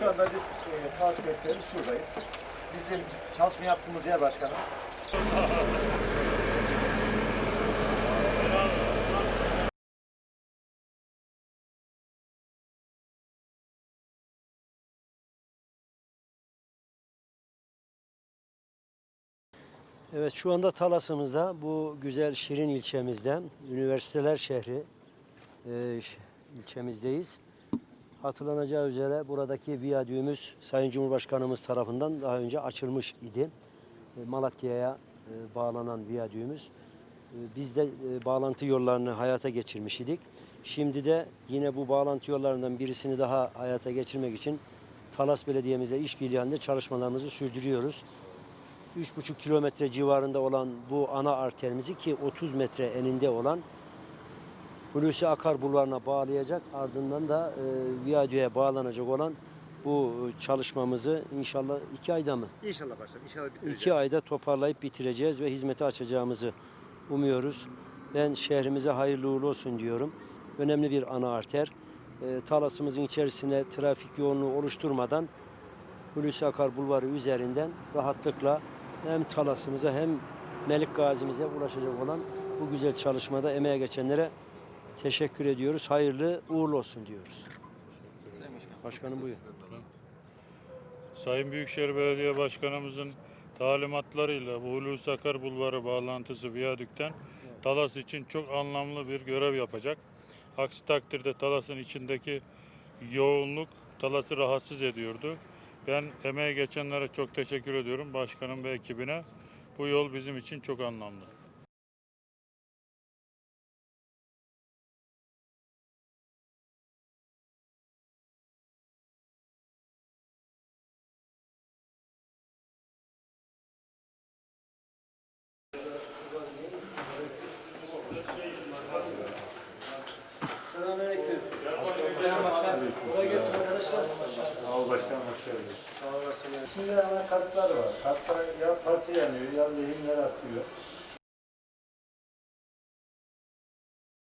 Şu anda biz e, Talas testlerimiz şuradayız. Bizim çalışma yaptığımız yer başkanım. Evet şu anda Talas'ımızda bu güzel Şirin ilçemizde üniversiteler şehri e, ilçemizdeyiz. Hatırlanacağı üzere buradaki viyadüğümüz Sayın Cumhurbaşkanımız tarafından daha önce açılmış idi. E, Malatya'ya e, bağlanan viyadüğümüz. E, Biz de bağlantı yollarını hayata geçirmiş idik. Şimdi de yine bu bağlantı yollarından birisini daha hayata geçirmek için Talas Belediye'mizle işbirliği halinde çalışmalarımızı sürdürüyoruz. 3,5 kilometre civarında olan bu ana arterimizi ki 30 metre eninde olan Hulusi Akar Bulvarı'na bağlayacak ardından da e, viyadüğe bağlanacak olan bu e, çalışmamızı inşallah iki ayda mı? İnşallah başkanım. İnşallah bitireceğiz. İki ayda toparlayıp bitireceğiz ve hizmete açacağımızı umuyoruz. Ben şehrimize hayırlı uğurlu olsun diyorum. Önemli bir ana arter. E, Talas'ımızın içerisine trafik yoğunluğu oluşturmadan Hulusi Akar Bulvarı üzerinden rahatlıkla hem Talas'ımıza hem Melik Gazi'mize ulaşacak olan bu güzel çalışmada emeğe geçenlere teşekkür ediyoruz. Hayırlı uğurlu olsun diyoruz. Başkanım buyur. Sayın Büyükşehir Belediye Başkanımızın talimatlarıyla bu Hulusi Akar Bulvarı bağlantısı viyadükten Talas için çok anlamlı bir görev yapacak. Aksi takdirde Talas'ın içindeki yoğunluk Talas'ı rahatsız ediyordu. Ben emeğe geçenlere çok teşekkür ediyorum başkanım ve ekibine. Bu yol bizim için çok anlamlı. Selamünaleyküm. Selam başkanım. Kolay gelsin arkadaşlar. Sağ ol başkanım. Hoş geldiniz. Sağ olasın. Şimdi ana kartlar var. Kartlar ya parti yanıyor ya lehimler atıyor.